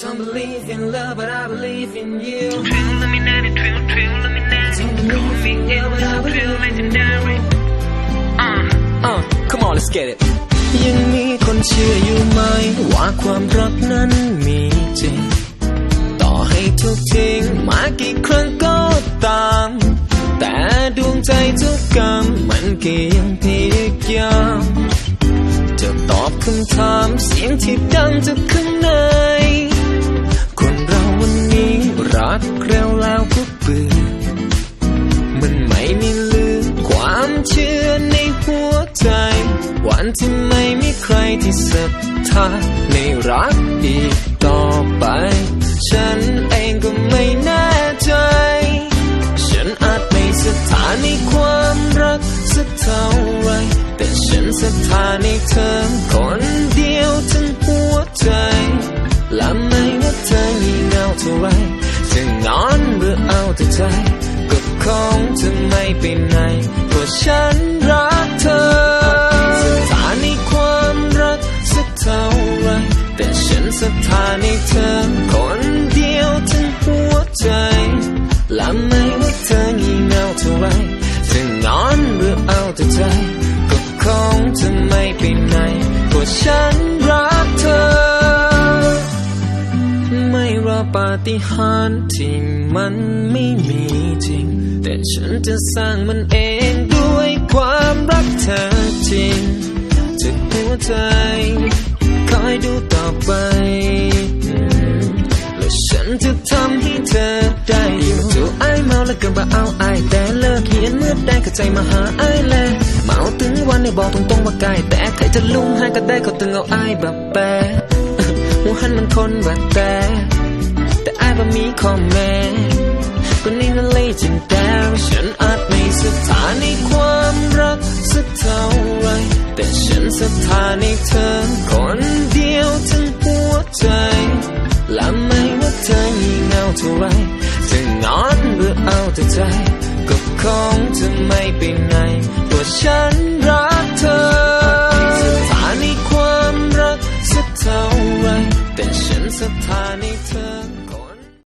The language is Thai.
Don't believe in love, but I believe in you. True luminati, true, true luminati. Call me Elvis, true legendary. Uh, uh come on let's get it ยังมีคนเชื่ออยู่ไหม ว่าความรักนั้นมีจริง ต่อให้ทุกทิ้งมากี่ครั้งก็ตาม แต่ดวงใจทุกกรรมมันก็ยังพยายามจะตอบคำถามเสียงที่ดังจากข้างในคนเราวันนี้ รักเร็วแล้วก็เบื่อมันไม่มีเหลือความเชื่อในหัวใจ วันที่ไม่มีใครที่ศรัทธาในรักอีกต่อไป ฉันเองก็ไม่แน่ใจ ฉันอาจไม่ศรัทธาในความรักสักเท่าไรแต่ฉันศรัทธาในเธอ ไปไหนเพราะฉันรักเธอศรัทธาในความรักสักเท่าไรแต่ฉันศรัทธาในเธอคนเดียวทั้งหัวใจและไม่ว่าเธองี่เง่าเท่าไรจะนอนหรือเอาแต่ใจก็คงจะไม่ไปไหนเพราะฉัน ปาฏิหาริย์ที่มันไม่มีจริง แต่ฉันจะสร้างมันเองด้วยความรักเธอจริงจากหัวใจคอยดูต่อไป และฉันจะทำให้เธอได้อยู่จูไอเมาแล้วก็บ่เอาไอแต่เลิกเขียนเมื่อได้เข้าใจมาหาไอแลเมาถึงวันได้บอกตรงๆว่าไกลแต่ใครจะลุ่มให้ก็ได้เขาตึงเอาไอแบบแปรหัวหันมันคนแบบแต่ แต่อายบ่มีข้อแม้ก็นี่นั่นเลยจินแต่ฉันอาจไม่ศรัทธาในความรักสักเท่าไร แต่ฉันศรัทธาในเธอคนเดียวทั้งหัวใจและไม่ว่าเธองี่เงาเท่าไรจะนอนหรือเอาแต่ใจ ก็คงจะไม่ไปไหนเพราะฉัน